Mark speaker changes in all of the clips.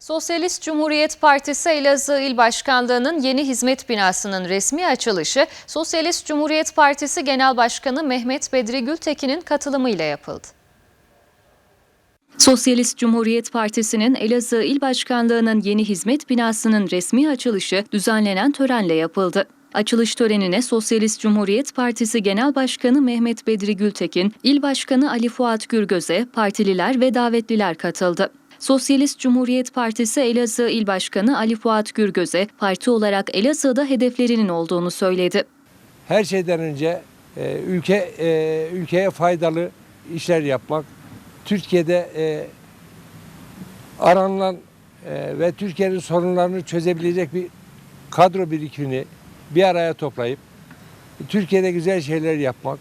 Speaker 1: Sosyalist Cumhuriyet Partisi Elazığ İl Başkanlığı'nın yeni hizmet binasının resmi açılışı Sosyalist Cumhuriyet Partisi Genel Başkanı Mehmet Bedri Gültekin'in katılımıyla yapıldı. Sosyalist Cumhuriyet Partisi'nin Elazığ İl Başkanlığı'nın yeni hizmet binasının resmi açılışı düzenlenen törenle yapıldı. Açılış törenine Sosyalist Cumhuriyet Partisi Genel Başkanı Mehmet Bedri Gültekin, İl Başkanı Ali Fuat Gürgöz'e partililer ve davetliler katıldı. Sosyalist Cumhuriyet Partisi Elazığ İl Başkanı Ali Fuat Gürgöz'e parti olarak Elazığ'da hedeflerinin olduğunu söyledi.
Speaker 2: her şeyden önce e, ülke e, ülkeye faydalı işler yapmak, Türkiye'de e, aranılan e, ve Türkiye'nin sorunlarını çözebilecek bir kadro birikimini bir araya toplayıp Türkiye'de güzel şeyler yapmak,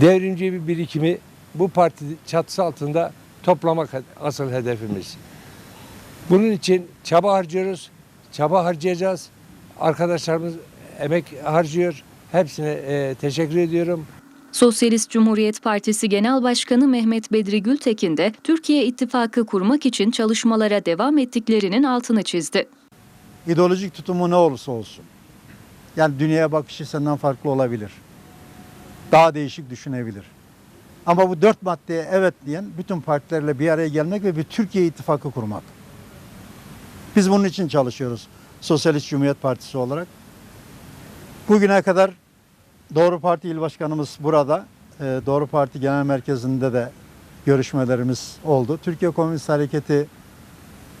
Speaker 2: devrimci bir birikimi bu parti çatısı altında toplamak asıl hedefimiz. Bunun için çaba harcıyoruz, çaba harcayacağız. Arkadaşlarımız emek harcıyor. Hepsine e, teşekkür ediyorum.
Speaker 1: Sosyalist Cumhuriyet Partisi Genel Başkanı Mehmet Bedri Gültekin de Türkiye İttifakı kurmak için çalışmalara devam ettiklerinin altını çizdi.
Speaker 3: ideolojik tutumu ne olursa olsun. Yani dünyaya bakışı senden farklı olabilir. Daha değişik düşünebilir. Ama bu dört maddeye evet diyen bütün partilerle bir araya gelmek ve bir Türkiye ittifakı kurmak. Biz bunun için çalışıyoruz. Sosyalist Cumhuriyet Partisi olarak. Bugüne kadar Doğru Parti İl Başkanımız burada. Ee, Doğru Parti Genel Merkezi'nde de görüşmelerimiz oldu. Türkiye Komünist Hareketi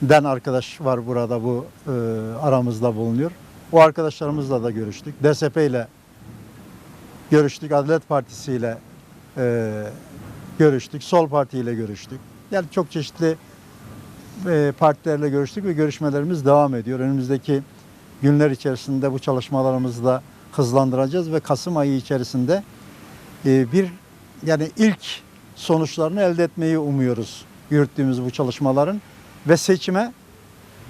Speaker 3: den arkadaş var burada bu e, aramızda bulunuyor. O arkadaşlarımızla da görüştük. DSP ile görüştük. Adalet Partisi ile e, görüştük. Sol Parti ile görüştük. Yani çok çeşitli e, partilerle görüştük ve görüşmelerimiz devam ediyor. Önümüzdeki günler içerisinde bu çalışmalarımızı da hızlandıracağız ve Kasım ayı içerisinde e, bir yani ilk sonuçlarını elde etmeyi umuyoruz yürüttüğümüz bu çalışmaların ve seçime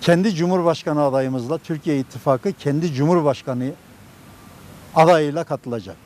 Speaker 3: kendi Cumhurbaşkanı adayımızla Türkiye İttifakı kendi Cumhurbaşkanı adayıyla katılacak.